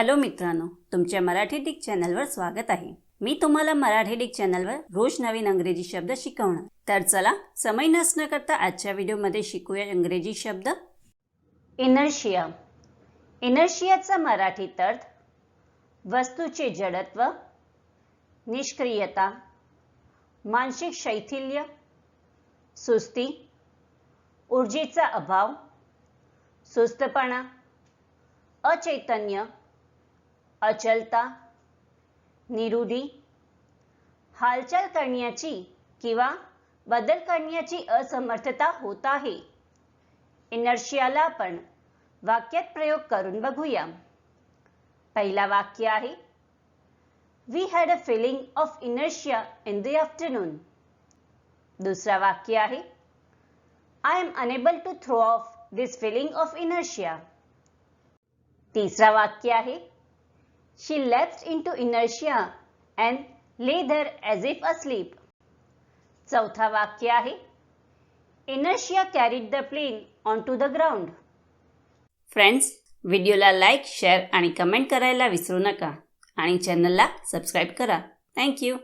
Hello मित्रांनो तुमच्या Marathi Dick चॅनलवर स्वागत आहे. मी तुम्हाला मराठी डिक चॅनलवर रोज नवीन अंग्रेजी शब्द शिकवणार. तर चला समय नसणं करता आजच्या व्हिडिओमध्ये शिकूया इंग्रजी शब्द. इनर्शिया. इनर्शियाचा मराठीत अर्थ वस्तूचे जडत्व निष्क्रियता मानसिक शैथिल्य सुस्ती ऊर्जेचा अभाव सुस्तपणा अचैतन्य अचलता निरुधी हालचाल करण्याची किंवा बदल करण्याची असमर्थता होत आहे. इनर्शियाला आपण वाक्यात प्रयोग करून बघूया. पहिला वाक्य आहे we had a feeling of inertia in the afternoon दुसरा वाक्य आहे I am unable to throw off this feeling of inertia तिसरा वाक्य आहे she left in to inertia and lay there as if asleep चौथा वाक्य आहे. Inertia carried the plane on to the ground friends व्हिडिओला लाईक शेअर आणि comment करायला विसरू नका. आणि चॅनलला सबस्क्राईब करा. थँक्यू